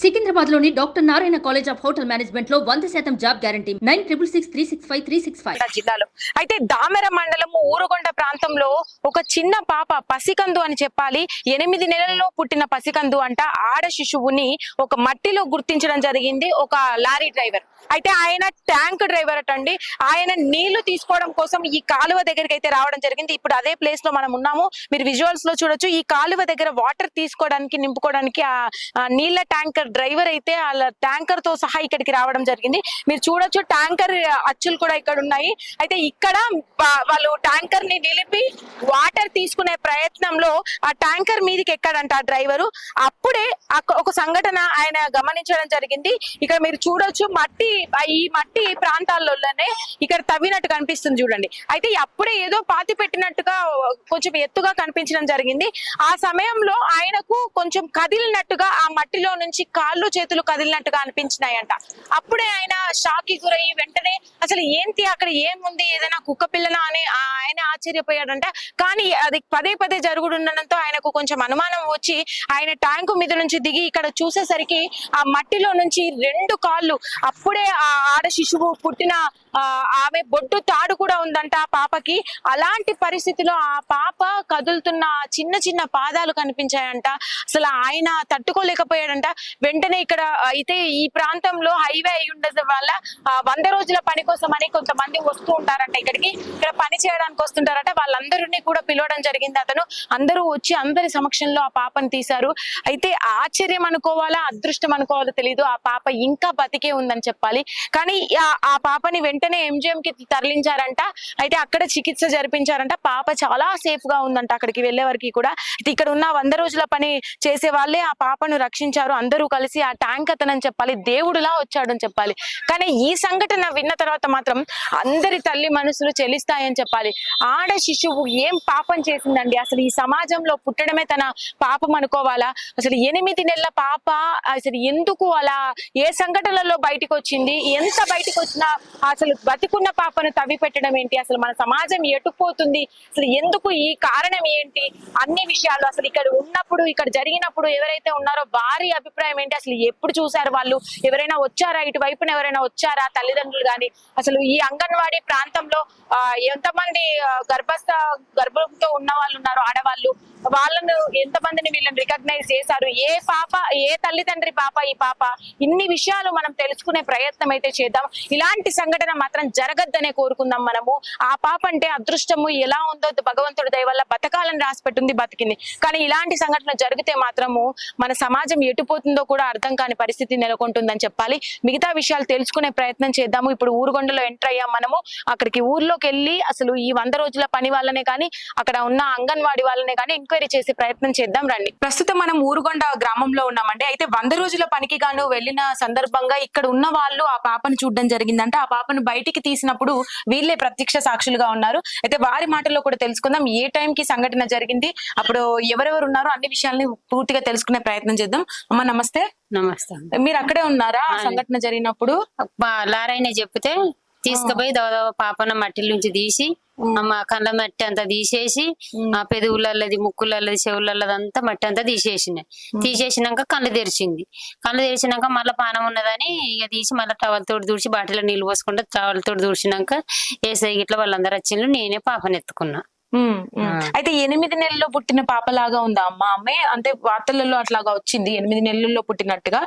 సికింద్రాబాద్లోని doctor Narayana college of hotel మేనేజ్మెంట్లో వంద శాతం job guarantee. Nine triple six three six five three six five. జిల్లాలో. అయితే దామెర మండలం ఊరుగొండ ప్రాంతంలో ఒక చిన్న పాప పసికందు అని చెప్పాలి. ఎనిమిది నెలల్లో పుట్టిన పసికందు అంట. ఆడ శిశువుని ఒక మట్టిలో గుర్తించడం జరిగింది ఒక లారీ డ్రైవర్. అయితే ఆయన ట్యాంక్ డ్రైవర్ అటండి. ఆయన నీళ్ళు తీసుకోవడం కోసం ఈ కాలువ దగ్గరికి అయితే రావడం జరిగింది. ఇప్పుడు అదే ప్లేస్లో మనం ఉన్నాము. మీరు విజువల్స్లో చూడొచ్చు. ఈ కాలువ దగ్గర వాటర్ తీసుకోవడానికి నింపుకోవడానికి ఆ నీళ్ళ నీళ్ళ ట్యాంకర్ డ్రైవర్ అయితే వాళ్ళ ట్యాంకర్తో సహా ఇక్కడికి రావడం జరిగింది. మీరు చూడొచ్చు ట్యాంకర్ అచ్చులు కూడా ఇక్కడ ఉన్నాయి. అయితే ఇక్కడ వాళ్ళు ట్యాంకర్ని నిలిపి వాటర్ తీసుకునే ప్రయత్నంలో ఆ ట్యాంకర్ మీదకి ఎక్కడంట ఆ డ్రైవరు. అప్పుడే ఒక సంఘటన ఆయన గమనించడం జరిగింది. ఇక్కడ మీరు చూడొచ్చు మట్టి ఈ మట్టి ప్రాంతాల్లోనే ఇక్కడ తవ్వినట్టు కనిపిస్తుంది చూడండి. అయితే అప్పుడే ఏదో పాతి పెట్టినట్టుగా కొంచెం ఎత్తుగా కనిపించడం జరిగింది. ఆ సమయంలో ఆయనకు కొంచెం కదిలినట్టుగా ఆ మట్టిలో నుంచి కాళ్ళు చేతులు కదిలినట్టుగా అనిపించినాయంట. అప్పుడే ఆయన షాక్కి గురయ్యి వెంటనే అసలు ఏంటి అక్కడ ఏముంది? ఏదైనా కుక్క పిల్లనా అని ఆయన ఆశ్చర్యపోయాడంట. కానీ అది పదే పదే జరుగుతుండడంతో ఆయనకు కొంచెం అనుమానం వచ్చి ఆయన ట్యాంకు మీద నుంచి దిగి ఇక్కడ చూసేసరికి ఆ మట్టిలో నుంచి రెండు కాళ్ళు అప్పుడే ఆ ఆడ శిశువు పుట్టిన ఆ, ఆమె బొడ్డు తాడు కూడా ఉందంట ఆ పాపకి. అలాంటి పరిస్థితిలో ఆ పాప కదులుతున్న చిన్న చిన్న పాదాలు కనిపించాయంట. అసలు ఆయన తట్టుకోలేకపోయాడంట. వెంటనే ఇక్కడ అయితే ఈ ప్రాంతంలో హైవే అయి ఉండడం వల్ల ఆ, వంద రోజుల పని కోసం అని కొంతమంది వస్తూ ఉంటారంట ఇక్కడికి. ఇక్కడ పని చేయడానికి వస్తుంటారట. వాళ్ళందరినీ కూడా పిలవడం జరిగింది అతను. అందరూ వచ్చి అందరి సమక్షంలో ఆ పాపని తీశారు. అయితే ఆశ్చర్యం అనుకోవాలా అదృష్టం అనుకోవాలో తెలియదు ఆ పాప ఇంకా బతికే ఉందని చెప్పాలి. కానీ ఆ- ఆ పాపని వెంటనే ఎంజిఎం కి తరలించారంట. అయితే అక్కడ చికిత్స జరిపించారంట. పాప చాలా సేఫ్గా ఉందంట అక్కడికి వెళ్ళే వరకు కూడా. అయితే ఇక్కడ ఉన్న వంద రోజుల పని చేసే వాళ్ళే ఆ పాపను రక్షించారు. అందరూ కలిసి ఆ ట్యాంక్ అతనని చెప్పాలి దేవుడులా వచ్చాడని చెప్పాలి. కానీ ఈ సంఘటన విన్న తర్వాత మాత్రం అందరి తల్లి మనసులు చెలిస్తాయని చెప్పాలి. ఆడ శిశువు ఏం పాపం చేసిందండి? అసలు ఈ సమాజంలో పుట్టడమే తన పాపం అనుకోవాలా? అసలు ఎనిమిది నెలల పాప అసలు ఎందుకు అలా ఏ సంఘటనలో బయటకు వచ్చింది ఎంత బయటకు వచ్చినా అసలు బతికున్న పాపను తవ్వి పెట్టడం ఏంటి? అసలు మన సమాజం ఎటుపోతుంది అసలు ఎందుకు ఈ కారణం ఏంటి? అన్ని విషయాలు అసలు ఇక్కడ ఉన్నప్పుడు ఇక్కడ జరిగినప్పుడు ఎవరైతే ఉన్నారో వారి అభిప్రాయం ఏంటి? అసలు ఎప్పుడు చూసారు వాళ్ళు? ఎవరైనా వచ్చారా? ఇటువైపున ఎవరైనా వచ్చారా? తల్లిదండ్రులు గాని అసలు ఈ అంగన్వాడీ ప్రాంతంలో ఎంతమంది గర్భస్థ గర్భంతో ఉన్న వాళ్ళు ఉన్నారు ఆడవాళ్ళు వాళ్ళను ఎంతమందిని వీళ్ళని రికగ్నైజ్ చేశారు? ఏ పాప ఏ తల్లిదండ్రి పాప ఈ పాప? ఇన్ని విషయాలు మనం తెలుసుకునే ప్రయత్నం అయితే చేద్దాం. ఇలాంటి సంఘటన మాత్రం జరగద్దనే కోరుకుందాం మనము. ఆ పాప అంటే అదృష్టము. ఎలా ఉందో భగవంతుడి దయ వల్ల బతకాలని రాసి పెట్టుంది బతికింది. కానీ ఇలాంటి సంఘటన జరిగితే మాత్రము మన సమాజం ఎటుపోతుందో కూడా అర్థం కాని పరిస్థితి నెలకొంటుందని చెప్పాలి. మిగతా విషయాలు తెలుసుకునే ప్రయత్నం చేద్దాము. ఇప్పుడు ఊరుగొండలో ఎంటర్ అయ్యాం మనము. అక్కడికి ఊర్లోకి వెళ్ళి అసలు ఈ వంద రోజుల పని వాళ్ళనే కానీ అక్కడ ఉన్న అంగన్వాడి వాళ్ళనే కానీ ఎంక్వైరీ చేసే ప్రయత్నం చేద్దాం రండి. ప్రస్తుతం మనం ఊరుగొండ గ్రామంలో ఉన్నామండి. అయితే వంద రోజుల పనికి గాను వెళ్ళిన సందర్భంగా ఇక్కడ ఉన్న వాళ్ళు ఆ పాపను చూడడం జరిగిందంట. ఆ పాపను బయటికి తీసినప్పుడు వీళ్ళే ప్రత్యక్ష సాక్షులుగా ఉన్నారు. అయితే వారి మాటల్లో కూడా తెలుసుకుందాం. ఏ టైం కి సంఘటన జరిగింది? అప్పుడు ఎవరెవరు ఉన్నారో అన్ని విషయాల్ని పూర్తిగా తెలుసుకునే ప్రయత్నం చేద్దాం. అమ్మ నమస్తే. నమస్తే. మీరు అక్కడే ఉన్నారా? సంఘటన జరిగినప్పుడు? లారైన చెప్తే తీసుకుపోయి దవదవ పాపన మట్టి నుంచి తీసి మా కళ్ళ మట్టి అంతా తీసేసి ఆ పెదవులది ముక్కులది చెవులది అంతా మట్టి అంతా తీసేసినాయి. తీసేసినాక కళ్ళు తెరిచింది. కళ్ళు తెరిచినాక మళ్ళీ పానం ఉన్నదని ఇక తీసి మళ్ళీ టవల్ తోటి దూడ్చి బాటిలో నీళ్ళు పోసుకుంటే టవల్ తోటి దూడ్చినాక ఏసై గిట్ల వాళ్ళందరూ వచ్చిండ్రు నేనే పాపని ఎత్తుకున్నా. అయితే ఎనిమిది నెలల్లో పుట్టిన పాపలాగా ఉందా అమ్మ? అమ్మే అంటే వార్తలలో అట్లాగా వచ్చింది ఎనిమిది నెలల్లో పుట్టినట్టుగా.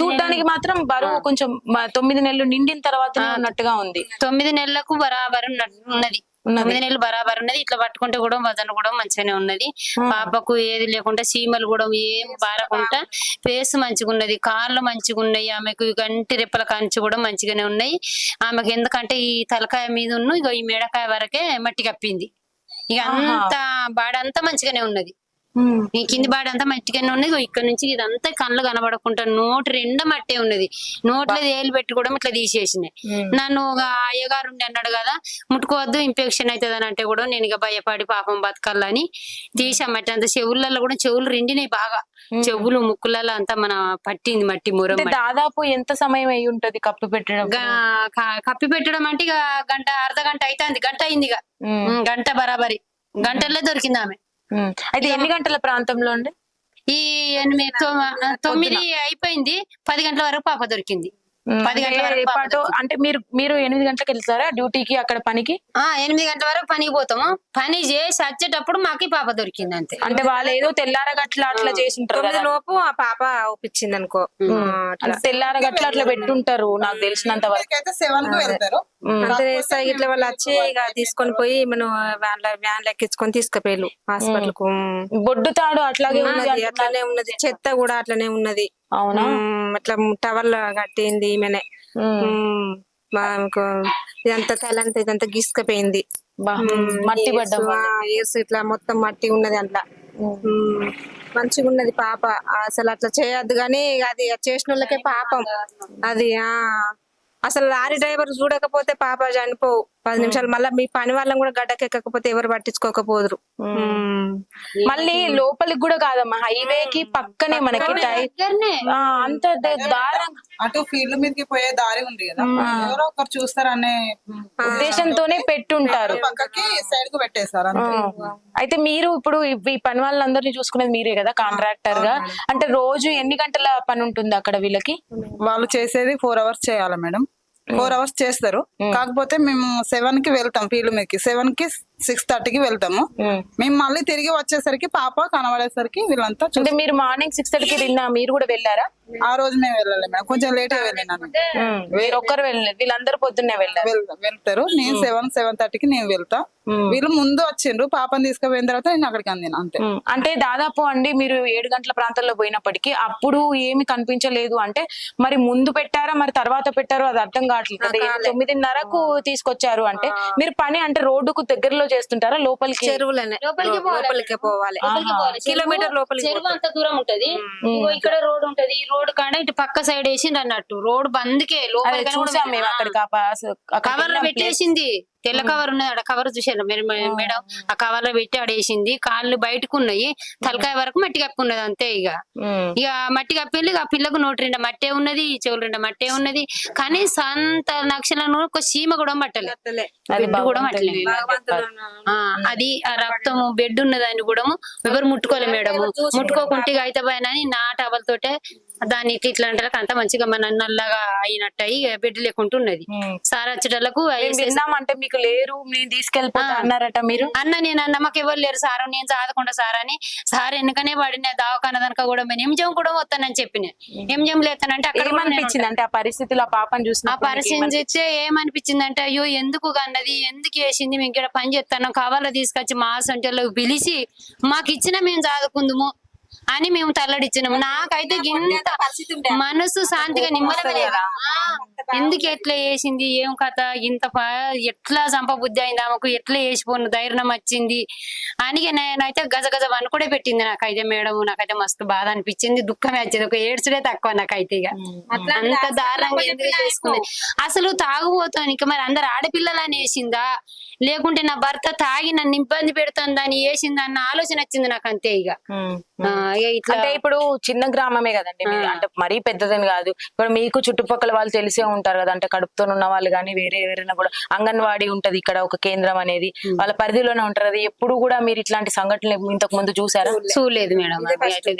చూడడానికి మాత్రం బరువు కొంచెం తొమ్మిది నెలలు నిండిన తర్వాత ఉన్నట్టుగా ఉంది. తొమ్మిది నెలలకు బరాబర్ ఉన్న- ఉన్నది. తొమ్మిది నెలలు బరాబర్ ఉన్నది. ఇట్లా పట్టుకుంటే కూడా వజన్ కూడా మంచిగానే ఉన్నది. పాపకు ఏది లేకుండా చీమలు కూడా ఏం బారకుండా ఫేస్ మంచిగా ఉన్నది. కాళ్ళు మంచిగా ఉన్నాయి. ఆమెకు గంటి రెప్పల కంచి కూడా మంచిగానే ఉన్నాయి. ఆమెకు ఎందుకంటే ఈ తలకాయ మీద ఉన్న ఇగో ఈ మెడకాయ వరకే మట్టి కప్పింది. ఇక అంత బాడంతా మంచిగానే ఉన్నది. ఈ కింది బాడి అంతా మట్టిగానే ఉన్నది. ఇక్కడ నుంచి ఇదంతా కళ్ళు కనబడకుండా నోటి రెండ మట్టే ఉన్నది. నోట్లో ఏలు పెట్టి కూడా ఇట్లా తీసేసినాయి. నన్ను ఒక అయ్యగారు ఉండి అన్నాడు కదా ముట్టుకోవద్దు ఇన్ఫెక్షన్ అవుతుంది అని అంటే కూడా నేను ఇక భయపడి పాపం బతకాలని తీసా మట్టి అంత. చెవులలో కూడా చెవులు రెండినాయి బాగా. చెవులు ముక్కులలో అంతా మన పట్టింది మట్టి మురం. దాదాపు ఎంత సమయం అయి ఉంటది కప్పు పెట్టడం కప్పి పెట్టడం అంటే ఇక గంట అర్ధ గంట అవుతుంది గంట అయింది ఇక. గంట బరాబరి. గంటల్లో దొరికింది ఆమె. అయితే ఎన్ని గంటల ప్రాంతంలో అండి? ఈ ఎనిమిది తొమ్మిది అయిపోయింది. పది గంటల వరకు పాప దొరికింది. పది గంటల వరకు పాప పాటు అంటే మీరు మీరు ఎనిమిది గంటలకు వెళ్తారా డ్యూటీకి అక్కడ పనికి? ఆ ఎనిమిది గంటల వరకు పనికి పోతాము. పని చేసి వచ్చేటప్పుడు మాకు పాప దొరికింది అంతే. అంటే వాళ్ళు ఏదో తెల్లారగట్ల అట్లా చేసి ఉంటారు తొమ్మిది కదా. లోపు ఆ పాప ఒప్పించింది అనుకో. అంటే తెల్లారగట్ల అట్లా పెట్టుంటారు నాకు తెలిసినంత వరకు. అయితే సెవెన్కి వెళ్తారు. అంతే ఇట్లా వాళ్ళు వచ్చి ఇక తీసుకొని పోయి మనం వ్యాన్ వ్యాన్ ఎక్కించుకొని తీసుకుపోయారు హాస్పిటల్కు బొడ్డు తాడు అట్లాగే ఉన్నది. అట్లనే ఉన్నది చెత్త కూడా అట్లనే ఉన్నది. అవునా? ఇట్లా టవల్ కట్టింది ఈమెనే. మాకు ఇదంతా తలంతా ఇదంతా గీసుకపోయింది. మట్టి. ఇయర్స్ ఇట్లా మొత్తం మట్టి ఉన్నది అట్లా. మంచిగా ఉన్నది పాప. అసలు అట్లా చేయొద్దు కానీ అది చేసిన వాళ్ళకే పాపం. అది ఆ అసలు లారీ డ్రైవర్ చూడకపోతే పాప చనిపోవు. పది నిమిషాలు మళ్ళీ మీ పని వాళ్ళని కూడా గడ్డకెక్కకపోతే ఎవరు పట్టించుకోకపోదురు. మళ్ళీ లోపలికి కూడా కాదమ్మా హైవే కి పక్కనే మనకి అంత అటు ఫీల్డ్ మీదకి పోయే దారి ఉంది కదా. ఎవరో ఒకరు చూస్తారనే ఉద్దేశంతోనే పెట్టుంటారు. పక్కకి సైడ్కు ఆ. అయితే మీరు ఇప్పుడు ఈ- ఈ పని వాళ్ళందరినీ చూసుకునేది మీరే కదా కాంట్రాక్టర్గా అంటే రోజు ఎన్ని గంటల పని ఉంటుంది అక్కడ వీళ్ళకి? వాళ్ళు చేసేది ఫోర్ అవర్స్ చేయాలి మేడం. ఫోర్ అవర్స్ చేస్తారు. కాకపోతే మేము సెవెన్కి వెళ్తాం ఫీల్డ్ మీదకి. సెవెన్కి సిక్స్ థర్టీకి వెళ్తాము. మేము. మళ్ళీ తిరిగి వచ్చేసరికి పాప కనబడేసరికి వీళ్ళంతా అంటే మీరు మార్నింగ్ సిక్స్ థర్టీకి తిన్నా మీరు కూడా వెళ్ళారా? ఆ రోజు మేము వెళ్ళాలి మేడం. కొంచెం లేట్గా వెళ్ళినాను మీరు ఒక్కరు వెళ్ళలేదు. వీళ్ళందరూ పొద్దున్నే వెళ్ళారు. వెళ్- వెళ్తారు. నేను సెవెన్ సెవెన్ థర్టీకి నేను వెళ్తా. వీళ్ళు ముందు వచ్చిండ్రు. పాపని తీసుకుపోయిన తర్వాత నేను అక్కడికి అందిన అంతే. అంటే దాదాపు అండి మీరు ఏడు గంటల ప్రాంతంలో పోయినప్పటికీ అప్పుడు ఏమి కనిపించలేదు అంటే మరి ముందు పెట్టారా? మరి తర్వాత పెట్టారో అది అర్థం కావట్లేదు తొమ్మిదిన్నరకు తీసుకొచ్చారు అంటే మీరు పని అంటే రోడ్డుకు దగ్గరలో చేస్తుంటారా? లోపలికి చెరువులనే. లోపలికి పోవాలి. లోపలికే పోవాలి. కిలోమీటర్ లోపలికి చెరువు అంత దూరం ఉంటది. ఇక్కడ రోడ్ ఉంటది. ఈ రోడ్ కాడ ఇటు పక్క సైడ్ వేసింది అన్నట్టు. రోడ్ బంద్కే. లోపలికి చూసాం మేము అక్కడికి కవర్. పెట్టేసింది. తెల్ల కవర్ ఉన్నది అక్కడ కవర్ చూసాను మేడం ఆ. కవర్లో పెట్టి ఆడేసింది. కాళ్ళు బయటకు ఉన్నాయి తలకాయ వరకు మట్టి కప్పి ఉన్నది అంతే ఇక. ఇక మట్టి కప్పింది ఇక పిల్లకు నోటి రెండు మట్టే ఉన్నది చెవులు రెండు మట్టే ఉన్నది. కానీ సంత నక్షలను ఒక సీమ కూడా మట్టలే కూడా మట్టలే. ఆ అది ఆ రక్తము బెడ్ ఉన్నదాన్ని కూడా ఎవరు ముట్టుకోలే మేడం ముట్టుకోకుంటే ఇక అయితే అని నా టవల్ తోటే దాన్ని ఇట్లా ఇట్లా అంటే అంత మంచిగా మన నల్లగా అయినట్టు అయ్యి బెడ్ లేకుండా ఉన్నది. ఉమ్. సార్ వచ్చేటలకు అంటే మీకు లేరు నేను తీసుకెళ్ళిపోతా అన్నారట మీరు? అన్న నేను అన్న మాకు ఎవరు లేరు సార్ నేను చదవకుండా సార్ అని. సార్ ఎందుకనే పడిన దావకాన దనక కూడా ఎంజం కూడా వస్తానని చెప్పిన. ఎంజం లేతానంటే అక్కడ ఏమనిపించింది అంటే ఆ పరిస్థితిలో ఆ పాపని ఆ చూసిన పరిస్థితి చూస్తే ఏమనిపించింది అంటే అయ్యో ఎందుకు అన్నది ఎందుకు వేసింది మేము ఇక్కడ పని చేస్తాను కావాలో తీసుకొచ్చి మా సెంటర్లోకి పిలిచి మాకు ఇచ్చిన మేము చదువుకుందుము. అని మేము తల్లడిచ్చినాము. నాకైతే ఇంత మనసు శాంతిగా నిమ్మలమే ఎందుకు ఎట్లా వేసింది ఏం కథ? ఇంత ఎట్లా చంపబుద్ధి అయింది? ఆమెకు ఎట్లా వేసిపోను ధైర్యం వచ్చింది? అని నేనైతే గజ గజ వన్ కూడా పెట్టింది నాకైతే మేడం. నాకైతే మస్తు బాధ అనిపించింది. దుఃఖమే వచ్చేది. ఒక ఏడ్చుడే తక్కువ నాకైతే ఇక. అంత దారుణంగా ఎందుకు చేసుకుంది? అసలు మరి అందరు ఆడపిల్లలని వేసిందా? లేకుంటే నా భర్త తాగి నన్ను ఇబ్బంది పెడుతుందని వేసిందా అన్న ఆలోచన వచ్చింది నాకు అంతే ఇక అంటే ఇప్పుడు చిన్న గ్రామమే కదండి మీది. అంటే మరీ పెద్దదని కాదు. ఇప్పుడు మీకు చుట్టుపక్కల వాళ్ళు తెలిసే ఉంటారు కదా అంటే కడుపుతో ఉన్న వాళ్ళు కానీ వేరే ఎవరైనా కూడా అంగన్వాడీ ఉంటది ఇక్కడ ఒక కేంద్రం అనేది. వాళ్ళ పరిధిలోనే ఉంటారు. అది ఎప్పుడు కూడా మీరు ఇట్లాంటి సంఘటనలు ఇంతకు ముందు చూసారా? చూడలేదు. మేడం. అయితే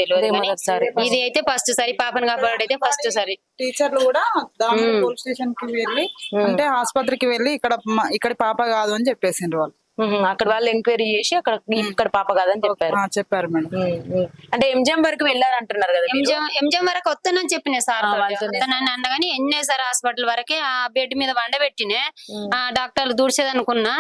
ఇదే అయితే ఫస్ట్ సారి. పాపను కాపాడైతే ఫస్ట్ సారి. టీచర్లు కూడా పోలీస్ స్టేషన్కి వెళ్ళి అంటే ఆసుపత్రికి వెళ్ళి ఇక్కడ ఇక్కడ పాప కాదు అని చెప్పేసిండ్రు వాళ్ళు. అక్కడ వాళ్ళు ఎంక్వైరీ చేసి అక్కడ ఇక్కడ పాప కాదని చెప్పారు. చెప్పారు మేడం. అంటే ఎంజిఎం వరకు వెళ్ళారంటున్నారు కదా మీరు? ఎంజం ఎంజం వరకు వస్తానని చెప్పిన సార్. వస్తానని అన్నగాని ఎన్నే సార్ హాస్పిటల్ వరకే ఆ బెడ్ మీద వండబెట్టినే ఆ డాక్టర్లు తుడిచేది అనుకున్నా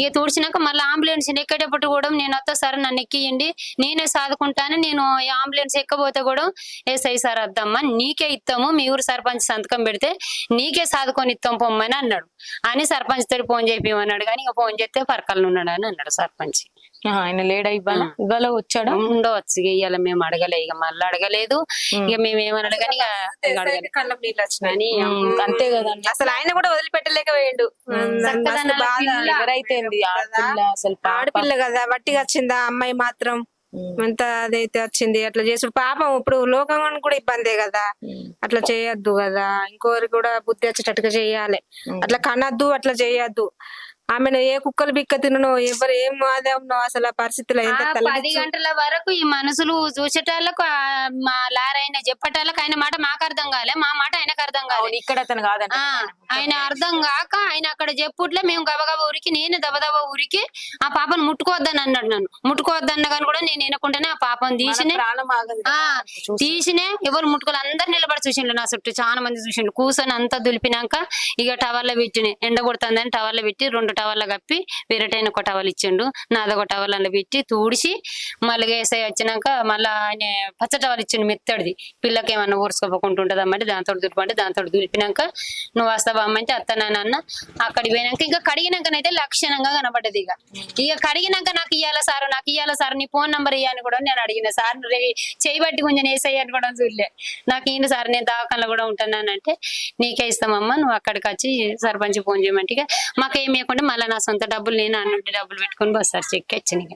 ఇక తుడిచినాక మళ్ళీ అంబులెన్స్ ఎక్కేటప్పుడు కూడా నేను వస్తా సార్ నన్ను ఎక్కియండి నేనే సాదుకుంటాను నేను ఈ అంబులెన్స్ ఎక్కబోతే కూడా ఎస్ఐ సార్ వద్దమ్మా నీకే ఇస్తాము మీ ఊరు సర్పంచ్ సంతకం పెడితే నీకే సాదుకొని ఇస్తాం పొమ్మని అన్నాడు. అని సర్పంచ్ తోటి ఫోన్ చేపిమన్నాడు కానీ ఇక ఫోన్ చేస్తే పరకల్లో ఉన్నాడు అని అన్నాడు సర్పంచ్. ఆ, ఆయన లేడా ఇవ్వాల ఇవాళ వచ్చాడా? ఉండవచ్చు. ఇక ఇవాళ మేము అడగలే ఇక మళ్ళీ అడగలేదు. ఇక మేము ఏమని అడగని అని అంతే కదండి. అసలు ఆయన కూడా. ఎవరైతే ఏంది ఆడపిల్ల అసలు ఆడపిల్ల కదా వట్టిగా వచ్చిందా? అమ్మాయి మాత్రం. ఎంత అదైతే వచ్చింది. అట్లా చేసుడు పాపం ఇప్పుడు లోకం కూడా ఇబ్బందే కదా. అట్లా చేయొద్దు కదా. ఇంకోరికి కూడా బుద్ధి వచ్చేటట్టుగా చెయ్యాలి అట్లా కనద్దు అట్లా చేయొద్దు. ఆమెను ఏ కుక్కలు బిక్క తినను ఎవరు ఏం ఉన్నావు అసలు ఆ పరిస్థితిలో ఎంత ఆ పది తలదించు. గంటల వరకు ఈ మనుషులు చూసేటాళ్ళకు ఆ మా లారైన చెప్పేటాళ్ళకు ఆయన మాట మాకు అర్థం కాలే మా మాట ఆయనకు అర్థం కాలే. అవును, ఇక్కడ అతను కాదంట ఆ ఆయన అర్థం కాక ఆయన అక్కడ చెప్పుట్లే మేము గబగబ ఊరికి నేను దబదబ ఊరికి ఆ పాపను ముట్టుకోవద్దని అన్నాడు నన్ను. ముట్టుకోవద్దన్న కానీ కూడా నేను వినకుండానే ఆ పాపను తీసినే ప్రాణం ఆగదు ఆ తీసినే ఎవరు ముట్టుకోవాలి అందరు నిలబడి చూసిండు నా చుట్టూ. చాలా మంది చూసిండు కూర్చొని అంతా దులిపినాక ఇక టవర్ల పెట్టిన ఎండ కొడుతుందని టవర్ల పెట్టి రెండు టవర్ల కప్పి వేరేటైన ఒక టవల్ ఇచ్చిండు. నాదొక టవల్ పెట్టి తూడిసి మళ్ళీ వేసే వచ్చినాక మళ్ళీ ఆయన పచ్చ టవల్ ఇచ్చిండు మెత్తడిది. పిల్లకి ఏమన్నా ఊరుసుకోపోకుంటుంటది అమ్మంటే దాంతో దులిపంటే దాంతో దులిపినాక నువ్వు వస్తావా అమ్మంటే అత్త నాన్న అక్కడికి పోయినాక ఇంకా కడిగినాకనైతే లక్షణంగా కనబడ్డది ఇక. ఇక కడిగినాక నాకు ఇయ్యాల సార్? నాకు ఇయ్యాల సార్? నీ ఫోన్ నంబర్ ఇయ్యాను కూడా నేను అడిగిన. సార్ చేయబట్టి చేయి కొంచెం వేసేయని కూడా చూడలే. నాకు ఏంటి సార్? నేను దావకంలో కూడా ఉంటానంటే నీకే ఇస్తామమ్మా నువ్వు అక్కడికి వచ్చి సర్పంచ్ ఫోన్ చేయమంటే ఇక మాకేం ఇవ్వకుండా మళ్ళీ నా సొంత డబ్బులు నేను అన్నుంటి డబ్బులు పెట్టుకొని వస్తారు చెక్ ఇచ్చిన ఇక.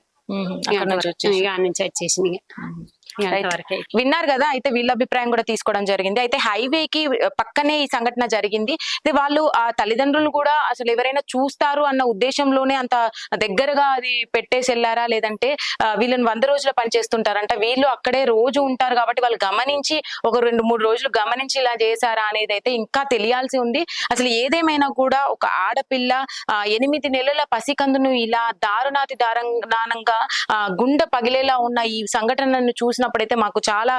నుంచి వచ్చేసిన. విన్నారు కదా అయితే వీళ్ళ అభిప్రాయం కూడా తీసుకోవడం జరిగింది. అయితే హైవే కి పక్కనే ఈ సంఘటన జరిగింది. అయితే వాళ్ళు ఆ తల్లిదండ్రులు కూడా అసలు ఎవరైనా చూస్తారు అన్న ఉద్దేశంలోనే అంత దగ్గరగా అది పెట్టేసి వెళ్ళారా? లేదంటే వీళ్ళని వంద రోజులు పనిచేస్తుంటారంట. వీళ్ళు అక్కడే రోజు ఉంటారు కాబట్టి వాళ్ళు గమనించి ఒక రెండు మూడు రోజులు గమనించి ఇలా చేశారా అనేది అయితే ఇంకా తెలియాల్సి ఉంది. అసలు ఏదేమైనా కూడా ఒక ఆడపిల్ల ఎనిమిది నెలల పసికందును ఇలా దారుణాతి దారుణంగా ఆ, గుండె పగిలేలా ఉన్న ఈ సంఘటనను చూసినప్పుడైతే మాకు చాలా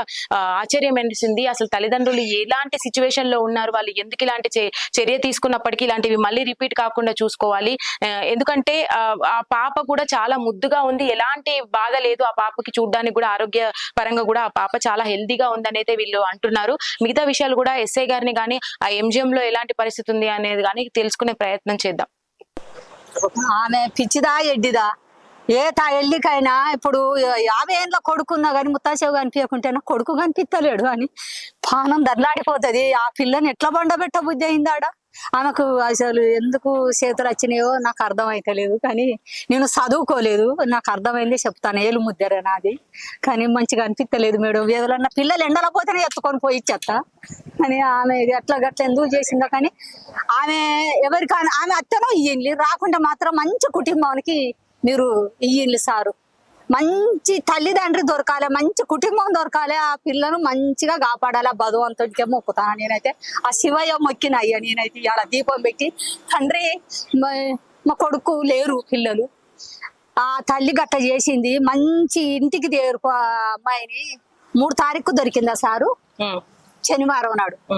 ఆశ్చర్యం అనిపిస్తుంది అసలు తల్లిదండ్రులు ఎలాంటి సిచ్యువేషన్లో ఉన్నారు? వాళ్ళు ఎందుకు ఇలాంటి చే- చర్య తీసుకున్నప్పటికీ ఇలాంటివి మళ్ళీ రిపీట్ కాకుండా చూసుకోవాలి. ఎందుకంటే ఆ, పాప కూడా చాలా ముద్దుగా ఉంది. ఎలాంటి బాధ లేదు ఆ పాపకి. చూడడానికి కూడా ఆరోగ్య పరంగా కూడా ఆ పాప చాలా హెల్దీగా ఉందని అయితే వీళ్ళు అంటున్నారు. మిగతా విషయాలు కూడా ఎస్ఐ గారిని కానీ ఆ ఎంజిఎం లో ఎలాంటి పరిస్థితి ఉంది అనేది కానీ తెలుసుకునే ప్రయత్నం చేద్దాం. ఆమె పిచ్చిదా ఎడ్డిదా? ఏ తా ఎల్లికైనా ఇప్పుడు యాభై ఏళ్ళ కొడుకున్నా కానీ ముత్తాసేవు కనిపించకుంటేనా కొడుకు కనిపిస్తలేడు అని పానం దర్లాడిపోతుంది. ఆ పిల్లని ఎట్లా బండబెట్ట బుద్ధి అయిందాడ? ఆమెకు అసలు ఎందుకు చేతులు వచ్చినాయో నాకు అర్థం అవుతలేదు కానీ నేను చదువుకోలేదు. నాకు అర్థమైంది చెప్తాను. ఏలు ముద్దరే నాది. కానీ మంచిగా అనిపించలేదు మేడం. ఎవరన్నా పిల్లలు ఎండలో పోతేనే ఎత్తుకొని పోయి ఇచ్చేస్తా అని ఆమె ఇది అట్లా గట్ల ఎందుకు చేసిందో కానీ ఆమె ఎవరికైనా ఆమె అత్తనో ఇయ్యండి. రాకుండా మాత్రం మంచి కుటుంబానికి మీరు ఇయ్యండి సారు. మంచి తల్లిదండ్రి దొరకాలి మంచి కుటుంబం దొరకాలి ఆ పిల్లను మంచిగా కాపాడాలి. ఆ భగవంతుడికే మొక్కుతాను. నేనైతే ఆ శివయ్య మొక్కిన అయ్యా నేనైతే ఇవాళ దీపం పెట్టి. తండ్రి మా- కొడుకు లేరు పిల్లలు. ఆ తల్లి గట్ట చేసింది. మంచి ఇంటికి దేరుకో ఆ అమ్మాయిని మూడు తారీఖు దొరికిందా సారు? శనివారం నాడు.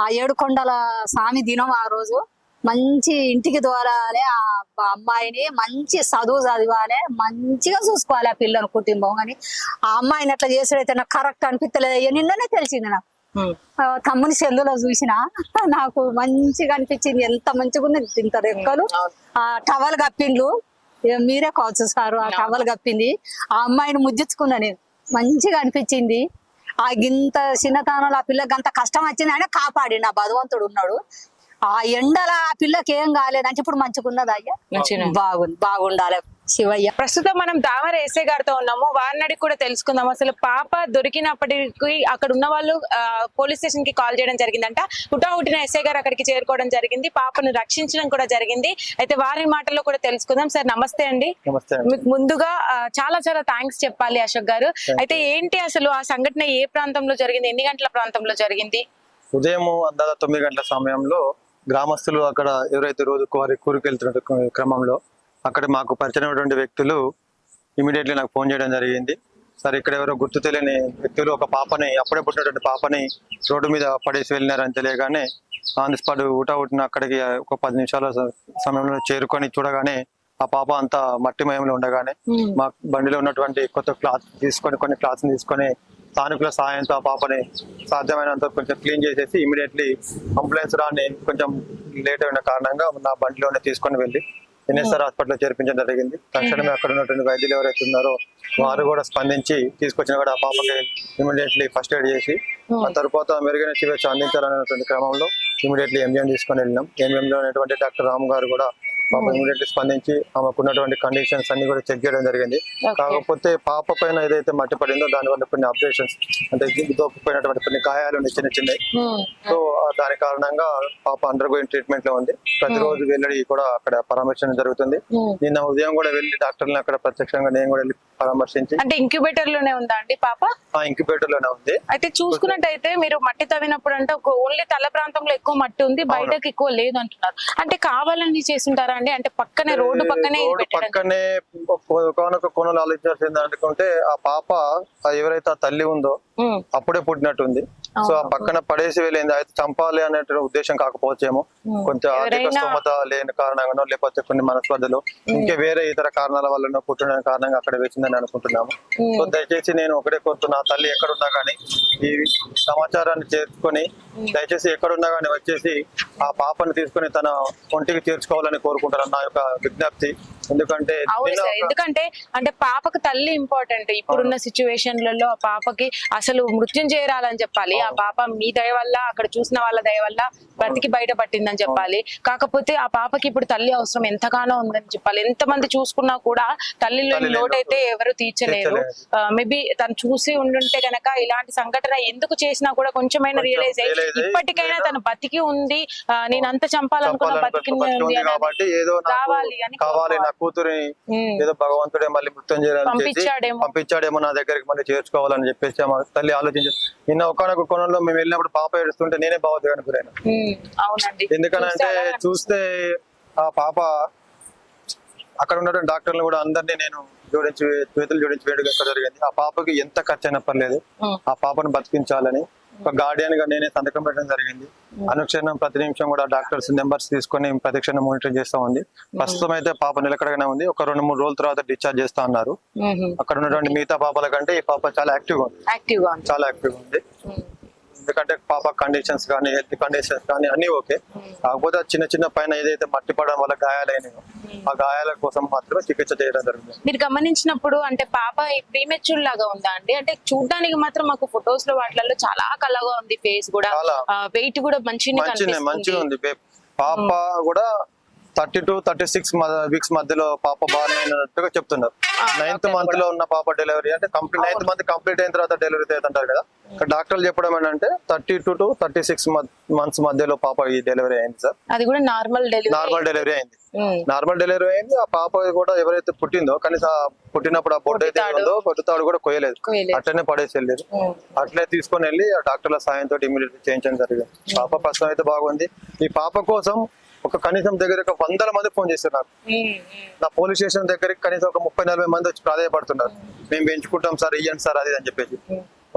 ఆ ఏడు కొండల స్వామి దినం ఆ రోజు. మంచి ఇంటికి దోరాలి ఆ అమ్మాయిని మంచి చదువు చదివాలి మంచిగా చూసుకోవాలి ఆ పిల్లని కుటుంబం అని. ఆ అమ్మాయిని అట్లా చేసుడైతే నాకు కరెక్ట్ అనిపించలేదు అయ్యా నిన్ననే తెలిసింది నాకు. తమ్ముని సెల్లులో చూసిన నాకు మంచిగా అనిపించింది. ఎంత మంచిగా ఉన్నది ఇంత రెక్కలు. ఆ టవల్ కప్పిండ్లు. మీరే కావచ్చు సారు ఆ టవల్ కప్పింది. ఆ అమ్మాయిని ముద్దించుకున్నా నేను. మంచిగా అనిపించింది. ఆ గింత చిన్నతనంలో ఆ పిల్లకి అంత కష్టం వచ్చింది. ఆయన కాపాడిండు. ఆ భగవంతుడు ఉన్నాడు. ఆ ఎండల ఆ పిల్లకి ఏం కాలేదు అంటే ఇప్పుడు మంచిగా ఉన్నదా అయ్యా. బాగుంది బాగుండాలి. శివయ్య. ప్రస్తుతం మనం దామర ఎస్ఐ గారితో ఉన్నాము. వారిని అడిగి కూడా తెలుసుకుందాం అసలు పాప దొరికినప్పటికీ అక్కడ ఉన్న వాళ్ళు పోలీస్ స్టేషన్కి కాల్ చేయడం జరిగిందంట. హుటా హుటిన ఎస్ఐ గారు అక్కడికి చేరుకోవడం జరిగింది. పాపను రక్షించడం కూడా జరిగింది. అయితే వారి మాటల్లో కూడా తెలుసుకుందాం. సార్ నమస్తే అండి. మీకు ముందుగా చాలా చాలా థ్యాంక్స్ చెప్పాలి అశోక్ గారు. అయితే ఏంటి అసలు ఆ సంఘటన? ఏ ప్రాంతంలో జరిగింది? ఎన్ని గంటల ప్రాంతంలో జరిగింది? ఉదయం అందాల తొమ్మిది గంటల సమయంలో గ్రామస్తులు అక్కడ ఎవరైతే రోజు వారి కూరికి వెళ్తున్న క్రమంలో అక్కడ మాకు పరిచయమైనటువంటి వ్యక్తులు ఇమీడియట్లీ నాకు ఫోన్ చేయడం జరిగింది. సార్ ఇక్కడ ఎవరో గుర్తు తెలియని వ్యక్తులు ఒక పాపని అప్పుడే పుట్టినటువంటి పాపని రోడ్డు మీద పడేసి వెళ్ళినారని తెలియగానే ఆన్ ది స్పాట్ ఊటా ఉట్టిన అక్కడికి ఒక పది నిమిషాల సమయంలో చేరుకొని చూడగానే ఆ పాప అంతా మట్టిమయంలో ఉండగానే మా బండిలో ఉన్నటువంటి కొత్త క్లాత్ తీసుకొని కొన్ని క్లాత్స్ తీసుకొని స్థానికుల సహాయంతో ఆ పాపని సాధ్యమైనంత కొంచెం క్లీన్ చేసేసి ఇమీడియట్లీ అంబులెన్స్ రాని కొంచెం లేట్ అయిన కారణంగా నా బండిలోనే తీసుకొని వెళ్ళి ఎన్ఎస్ఆర్ హాస్పిటల్ చేర్పించడం జరిగింది. తక్షణమే అక్కడ ఉన్నటువంటి వైద్యులు ఎవరైతే ఉన్నారో వారు కూడా స్పందించి తీసుకొచ్చిన కూడా ఆ పాపకి ఇమీడియట్లీ ఫస్ట్ ఎయిడ్ చేసి ఆ తర్వాత మెరుగైన చికిత్స అందించాలనేటువంటి క్రమంలో ఇమీడియట్లీ ఎంజిఎం తీసుకొని వెళ్ళినాం. ఎంజిఎం లో ఉన్నటువంటి డాక్టర్ రామ్ గారు కూడా పాప ఇమీడియట్లీ స్పందించి ఆమెకు ఉన్నటువంటి కండిషన్స్ అన్ని కూడా చెక్ చేయడం జరిగింది. కాకపోతే పాప పైన ఏదైతే మట్టి పడిందో దాని వల్ల కొన్ని అబ్జెక్షన్స్ అంటే దోపుపోయినటువంటి కొన్ని గాయాలు ఉన్నాయి చిన్న చిన్నవి. సో దాని కారణంగా పాప అండర్ గోయింగ్ ట్రీట్మెంట్లో ఉంది. ప్రతిరోజు వెళ్ళి కూడా అక్కడ పరామర్శించడం జరుగుతుంది. నిన్న ఉదయం కూడా వెళ్ళి డాక్టర్ని అక్కడ ప్రత్యక్షంగా నేను కూడా వెళ్ళి పరామర్శించి అంటే ఇంక్యుబేటర్లోనే ఉందా అండి పాప? ఆ ఇంక్యుబేటర్లోనే ఉంది. అయితే చూసుకున్నట్టయితే మీరు మట్టి తవ్వినప్పుడు అంటే ఓన్లీ తల ప్రాంతంలో ఎక్కువ మట్టి ఉంది బయటకు ఎక్కువ లేదు అంటున్నారు. అంటే కావాలని అండి. అంటే పక్కనే రోడ్డు పక్కనే రోడ్డు పక్కనే ఒకనొక కోణంలో ఆలోచించాల్సింది అనుకుంటే ఆ పాప ఎవరైతే ఆ తల్లి ఉందో అప్పుడే పుట్టినట్టుంది. సో ఆ పక్కన పడేసి వెళ్ళింది అయితే చంపాలి అనే ఉద్దేశం కాకపోవచ్చేమో. కొంచెం ఆర్థిక స్తోమత లేని కారణంగానో లేకపోతే కొన్ని మనస్పర్ధలు ఇంకా వేరే ఇతర కారణాల వల్ల పుట్టిన కారణంగా అక్కడ వేసిందని అనుకుంటున్నాము. సో దయచేసి నేను ఒకటే కోరుతున్నా తల్లి ఎక్కడున్నా కానీ ఈ సమాచారాన్ని చేర్చుకొని దయచేసి ఎక్కడున్నా కానీ వచ్చేసి ఆ పాపను తీసుకొని తన ఒంటికి చేర్చుకోవాలని కోరుకుంటాను నా యొక్క విజ్ఞప్తి. ఎందుకంటే అవును సార్. ఎందుకంటే అంటే పాపకు తల్లి ఇంపార్టెంట్ ఇప్పుడున్న సిచ్యువేషన్లలో ఆ పాపకి అసలు మృత్యుం చేరాలని చెప్పాలి. ఆ పాప మీ దయ వల్ల అక్కడ చూసిన వాళ్ళ దయ వల్ల బ్రతికి బయట పట్టిందని చెప్పాలి. కాకపోతే ఆ పాపకి ఇప్పుడు తల్లి అవసరం ఎంతగానో ఉందని చెప్పాలి. ఎంత మంది చూసుకున్నా కూడా తల్లిలో తల్లి లేని లోటు అయితే ఎవరు తీర్చలేరు. మేబీ తను చూసి ఉండుంటే గనక ఇలాంటి సంఘటన ఎందుకు చేసినా కూడా కొంచెమైనా కొంచెం రియలైజ్ అయ్యి ఇప్పటికైనా తను బతికి ఉంది. నేను అంత చంపాలనుకున్న చంపాలని బతికి ఉంది కావాలి అని కావాలి. కూతురిని. ఏదో భగవంతుడే మళ్ళీ మృత్యం చేయాలని చేసి పంపించాడేమో. నా దగ్గరికి మళ్ళీ చేర్చుకోవాలని చెప్పేసి ఆ తల్లి ఆలోచించి నిన్న ఒకనొక కోణంలో మేము వెళ్ళినప్పుడు పాప ఏడుస్తుంటే నేనే భావోద్వేగానికి గురైన ఎందుకనంటే చూస్తే ఆ పాప అక్కడ ఉన్నటువంటి డాక్టర్లు కూడా అందరినీ నేను జోడించి చేతులు జోడించి వేడుక జరిగింది ఆ పాపకి ఎంత ఖర్చు అయినా పర్లేదు. ఆ పాపను బతికించాలని గార్డియన్గా నేనే సంతకం పెట్టడం జరిగింది. అనుక్షణం ప్రతి నిమిషం కూడా డాక్టర్స్ నెంబర్స్ తీసుకొని ప్రతిక్షణం మానిటర్ చేస్తా ఉంది. ప్రస్తుతం అయితే పాప నిలకడగానే ఉంది. ఒక రెండు మూడు రోజుల తర్వాత డిశ్చార్జ్ చేస్తా అన్నారు. ఉమ్, అక్కడ ఉన్నటువంటి మిగతా పాపల కంటే ఈ పాప చాలా యాక్టివ్గా ఉంది. యాక్టివ్గా ఉంది. చాలా యాక్టివ్గా ఉంది. ఎందుకంటే పాప కండిషన్స్ కానీ హెల్త్ కండిషన్స్ కానీ అన్ని ఓకే కాకపోతే చిన్న చిన్న పైన ఏదైతే మట్టి పడడం వల్ల గాయాలైనాయో ఆ గాయాల కోసం మాత్రమే చికిత్స చేయడం జరుగుతుంది. మీరు గమనించినప్పుడు అంటే పాప ప్రీమెచ్యూర్ లాగా ఉందా అండి? అంటే చూడడానికి మాత్రం మాకు ఫొటోస్లో వాటిలలో చాలా కలగా ఉంది ఫేస్ కూడా. వెయిట్ కూడా మంచిగా మంచిగా ఉంది. పాప కూడా thirty two thirty six weeks మధ్యలో పాప అయినట్టుగా చెప్తున్నారు. నైన్త్ మంత్లో ఉన్న పాప డెలివరీ అంటే కంప్లీట్ నైన్త్ మంత్ కంప్లీట్ అయిన తర్వాత డెలివరీ అవుతుంటారు కదా. డాక్టర్లు చెప్పడం ఏంటంటే thirty two to thirty six months మధ్యలో పాప ఈ డెలివరీ అయింది సార్. అది కూడా నార్మల్ డెలివరీ నార్మల్ డెలివరీ అయింది. నార్మల్ డెలివరీ అయింది. ఆ పాప కూడా ఎవరైతే పుట్టిందో కనీసం పుట్టినప్పుడు ఆ బొడ్డు అయితే. ఉందో పొట్టుతాడు కూడా కొయ్యలేదు. అట్లనే పడేసి వెళ్ళలేదు అట్లే తీసుకొని వెళ్ళి ఆ డాక్టర్ల సాయంతో ఇమీడియట్ చేయించడం జరిగింది. పాప ప్రస్తుతం అయితే బాగుంది. ఈ పాప కోసం ఒక కనీసం దగ్గర ఒక వందల మంది ఫోన్ నాకు నా పోలీస్ స్టేషన్ దగ్గరికి కనీసం ఒక ముప్పై నలభై మంది వచ్చి ప్రాధాయపడుతున్నారు. మేము పెంచుకుంటాం సార్ ఇయ్యండి సార్ అది అని చెప్పేసి.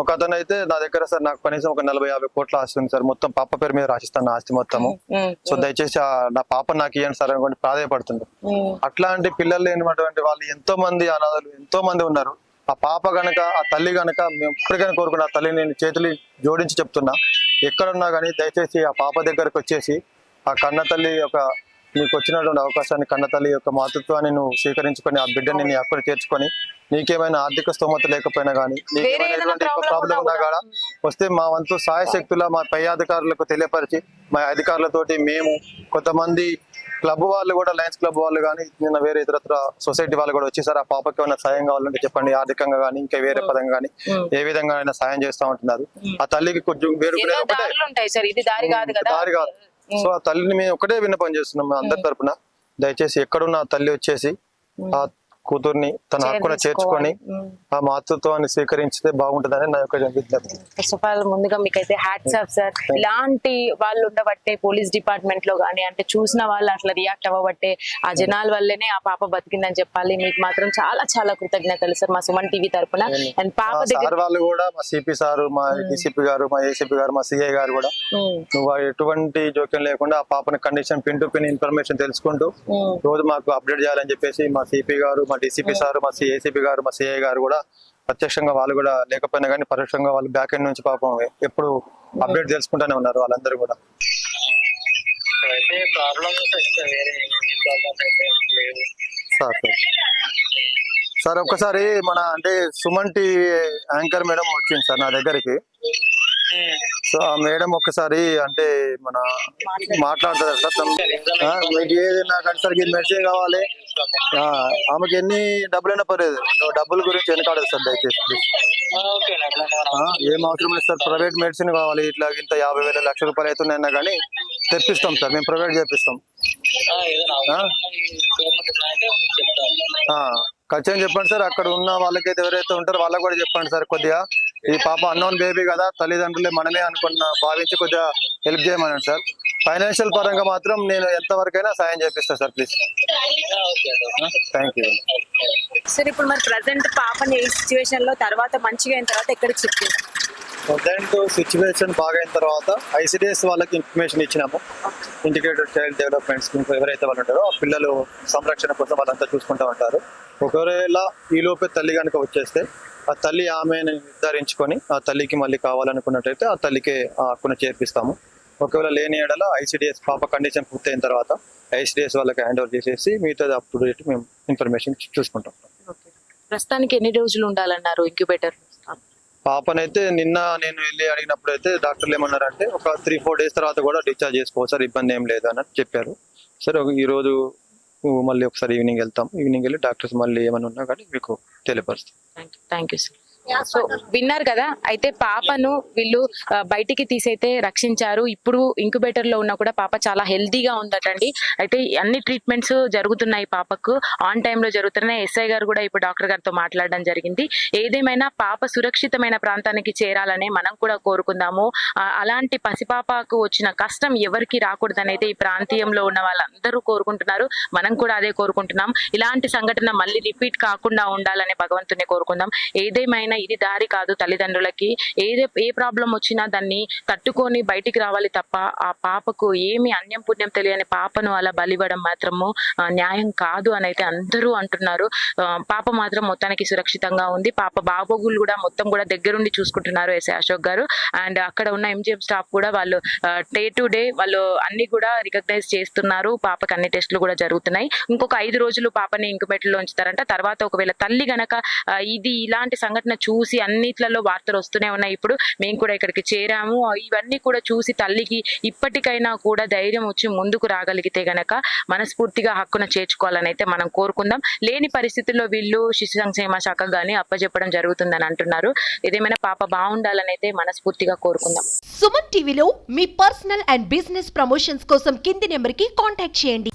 ఒక అతను అయితే నా దగ్గర సార్ నాకు కనీసం ఒక నలభై యాభై కోట్ల ఆస్తి ఉంది సార్. మొత్తం పాప పేరు మీద రాసిస్తాను ఆస్తి మొత్తము సో దయచేసి ఆ నా పాప నాకు ఇవ్వండి సార్ అనుకోండి ప్రాధాయపడుతున్నారు. అట్లాంటి పిల్లలు లేనటువంటి వాళ్ళు ఎంతో మంది అనాథలు ఎంతో మంది ఉన్నారు. ఆ పాప గనక ఆ తల్లి గనక మేము ఇప్పటికైనా కోరుకున్న ఆ తల్లిని నేను చేతులు జోడించి చెప్తున్నా. ఎక్కడున్నా కానీ దయచేసి ఆ పాప దగ్గరకు వచ్చేసి ఆ కన్న తల్లి యొక్క నీకు వచ్చినటువంటి అవకాశాన్ని కన్న తల్లి యొక్క మాతృత్వాన్ని నువ్వు స్వీకరించుకొని ఆ బిడ్డని నీ అక్కడ చేర్చుకొని నీకేమైనా ఆర్థిక స్తోమత లేకపోయినా కానీ వేరే ప్రాబ్లం ఉన్నా కూడా వస్తే మా వంతు సహాయ శక్తుల మా పై అధికారులకు తెలియపరిచి మా అధికారులతోటి మేము కొంతమంది క్లబ్ వాళ్ళు కూడా లయన్స్ క్లబ్ వాళ్ళు కానీ నిన్న వేరే ఇతరత్ర సొసైటీ వాళ్ళు కూడా వచ్చి సార్ ఆ పాపకి ఏమైనా సాయం కావాలంటే చెప్పండి ఆర్థికంగా కానీ ఇంకా వేరే పదంగా కానీ ఏ విధంగా అయినా సాయం చేస్తా ఉంటున్నారు. ఆ తల్లికి కొంచెం కదా. దారి కాదు. సో ఆ తల్లిని మేము ఒకటే విన్నపం చేస్తున్నాం అందరి తరపున. దయచేసి ఎక్కడున్న ఆ తల్లి వచ్చేసి ఆ కూతుర్ని తన హక్కున చేర్చుకొని ఆ మాతృత్వాన్ని స్వీకరించితే బాగుంటుందని నా యొక్క విజ్ఞప్తి. ఫస్ట్ ఆఫ్ ఆల్ ముందుగా మీకైతే హ్యాట్స్ ఆఫ్ సార్ ఇలాంటి వాళ్ళు ఉండబట్టే పోలీస్ డిపార్ట్మెంట్లో గానీ అంటే చూసిన వాళ్ళు అట్లా రియాక్ట్ అవ్వబట్టే ఆ జనాల వల్లనే ఆ పాప బతికిందని చెప్పాలి. మీకు మాత్రం చాలా చాలా కృతజ్ఞతలు సార్ మా సుమన్ టీవీ తరపున. అండ్ పాప దగ్గర వాళ్ళు కూడా మా సిపి సారు మా డిసిపి గారు మా ఏసీపీ గారు మా సిఐ గారు కూడా ఉమ్, నువ్వు ఎటువంటి జోక్యం లేకుండా ఆ పాపని condition pin to pin information తెలుసుకుంటూ. రోజు మాకు అప్డేట్ చేయాలని చెప్పేసి మా సిపి గారు మా డిసిపి సార్ మా ఏసీపీ గారు మా సిఐ గారు కూడా ప్రత్యక్షంగా వాళ్ళు కూడా లేకపోయినా కానీ పరోక్షంగా వాళ్ళు బ్యాక్ ఎండ్ నుంచి పాపం ఎప్పుడు అప్డేట్ తెలుసుకుంటూనే ఉన్నారు వాళ్ళందరూ కూడా. సార్. సార్ ఒక్కసారి మన అంటే సుమన్ టీవీ యాంకర్ మేడం వచ్చింది సార్ నా దగ్గరికి. సో ఆ మేడం ఒక్కసారి అంటే మన మాట్లాడుతుంది సార్ మీకు ఏదైనా కానీ సార్ మెడిసిన్ కావాలి. ఆమెకి ఎన్ని డబ్బులైనా పర్లేదు. నువ్వు డబ్బుల గురించి వెనకాడదు సార్ దయచేసి ఏం అవసరం లేదు సార్. ప్రైవేట్ మెడిసిన్ కావాలి. ఇట్లా ఇంత యాభై వేల లక్ష రూపాయలు అవుతున్నాయన్నా కానీ తెప్పిస్తాం సార్. మేము ప్రైవేట్ చేపిస్తాం. ఖచ్చితంగా చెప్పండి సార్. అక్కడ ఉన్న వాళ్ళకైతే ఎవరైతే ఉంటారో వాళ్ళకి కూడా చెప్పండి సార్ కొద్దిగా. ఈ పాప అన్నోన్ బేబీ కదా తల్లిదండ్రులే మనమే అనుకున్న భావించి కొద్దిగా హెల్ప్ చేయమనండి సార్. ఫైనాన్షియల్ పరంగా మాత్రం నేను ఎంతవరకైనా సాయం చేపిస్తాను sir please thank you sir ఇప్పుడు మరి ప్రజెంట్ పాపని ఈ సిచ్యువేషన్లో తర్వాత మంచిగా అయిన తర్వాత ఎక్కడికి షిఫ్ట్ ప్రజెంట్ సిచ్యువేషన్ బాగా అయిన తర్వాత ఐసిడిఎస్ వాళ్ళకి ఇన్ఫర్మేషన్ ఇచ్చినాము. ఇంటిగ్రేటెడ్ చైల్డ్ డెవలప్మెంట్ స్కీమ్ ఎవరైతే వాళ్ళు ఉంటారో ఆ పిల్లలు సంరక్షణ కోసం వాళ్ళంతా చూసుకుంటూ ఉంటారు. ఒకవేళ ఈ లోపే తల్లి కనుక వచ్చేస్తే ఆ తల్లి ఆమెను నిర్ధారించుకొని ఆ తల్లికి మళ్ళీ కావాలనుకున్నట్టయితే ఆ తల్లికే ఆ హక్కును చేర్పిస్తాము. ఒకవేళ లేని ఎడల ఐసిడిఎస్ పాప కండిషన్ పూర్తయిన తర్వాత ఐసిడిఎస్ వాళ్ళకి హ్యాండ్ ఓవర్ చేసేసి మిగతాది అప్ టు డేట్ మేము ఇన్ఫర్మేషన్ చూసుకుంటాం. ప్రస్తుతానికి ఎన్ని రోజులు ఉండాలన్నారు ఇంక్యుబేటర్ పాపనైతే నిన్న నేను వెళ్ళి అడిగినప్పుడు అయితే డాక్టర్లు ఏమన్నారంటే ఒక త్రీ ఫోర్ డేస్ తర్వాత కూడా డిశ్చార్జ్ చేసుకోవచ్చు సార్ ఇబ్బంది ఏం లేదు అని చెప్పారు. సరే ఒక- ఈ రోజు మళ్ళీ ఒకసారి ఈవినింగ్ వెళ్తాం. ఈవినింగ్ వెళ్ళి డాక్టర్స్ మళ్ళీ ఏమైనా ఉన్నా కానీ మీకు తెలియపరుస్తాం. థ్యాంక్ యూ సార్ సో విన్నారు కదా? అయితే పాపను వీళ్ళు బయటికి తీసైతే రక్షించారు. ఇప్పుడు ఇంక్యుబేటర్లో ఉన్నా కూడా పాప చాలా హెల్దీగా ఉందటండి. అయితే అన్ని ట్రీట్మెంట్స్ జరుగుతున్నాయి పాపకు. ఆన్ టైమ్లో జరుగుతున్నాయి. ఎస్ఐ గారు కూడా ఇప్పుడు డాక్టర్ గారితో మాట్లాడడం జరిగింది. ఏదేమైనా పాప సురక్షితమైన ప్రాంతానికి చేరాలని మనం కూడా కోరుకుందాము. అలాంటి పసిపాపకు వచ్చిన కష్టం ఎవరికి రాకూడదని అయితే ఈ ప్రాంతీయంలో ఉన్న వాళ్ళందరూ కోరుకుంటున్నారు. మనం కూడా అదే కోరుకుంటున్నాం. ఇలాంటి సంఘటన మళ్ళీ రిపీట్ కాకుండా ఉండాలని భగవంతుని కోరుకుందాం. ఏదేమైనా ఇది దారి కాదు తల్లిదండ్రులకి. ఏదే ఏ ప్రాబ్లం వచ్చినా దాన్ని తట్టుకొని బయటికి రావాలి తప్ప ఆ పాపకు ఏమి అన్యం పుణ్యం తెలియని పాపను అలా బలివ్వడం మాత్రము న్యాయం కాదు అని అయితే అందరూ అంటున్నారు. పాప మాత్రం మొత్తానికి సురక్షితంగా ఉంది. పాప బాబోగులు కూడా మొత్తం కూడా దగ్గరుండి చూసుకుంటున్నారు ఎస్ అశోక్ గారు. అండ్ అక్కడ ఉన్న ఎంజిఎం స్టాఫ్ కూడా వాళ్ళు డే టు డే వాళ్ళు అన్ని కూడా రికగ్నైజ్ చేస్తున్నారు. పాపకి అన్ని టెస్టులు కూడా జరుగుతున్నాయి. ఇంకొక ఐదు రోజులు పాపని ఇంకుబెట్లో ఉంచుతారంట. తర్వాత ఒకవేళ తల్లి గనక ఇది ఇలాంటి సంఘటన చూసి అన్నిట్లలో వార్తలు వస్తూనే ఉన్నాయి. ఇప్పుడు మేము కూడా ఇక్కడికి చేరాము. ఇవన్నీ కూడా చూసి తల్లికి ఇప్పటికైనా కూడా ధైర్యం వచ్చి ముందుకు రాగలిగితే గనక మనస్ఫూర్తిగా హక్కున చేర్చుకోవాలని అయితే మనం కోరుకుందాం. లేని పరిస్థితుల్లో వీళ్ళు శిశు సంక్షేమ శాఖ గాని అప్పచెప్పడం జరుగుతుందని అంటున్నారు. ఏదేమైనా పాప బాగుండాలని అయితే మనస్ఫూర్తిగా కోరుకుందాం. సుమన్ టీవీలో మీ పర్సనల్ అండ్ బిజినెస్ ప్రమోషన్స్ కోసం కింది నెంబర్కి కాంటాక్ట్ చేయండి.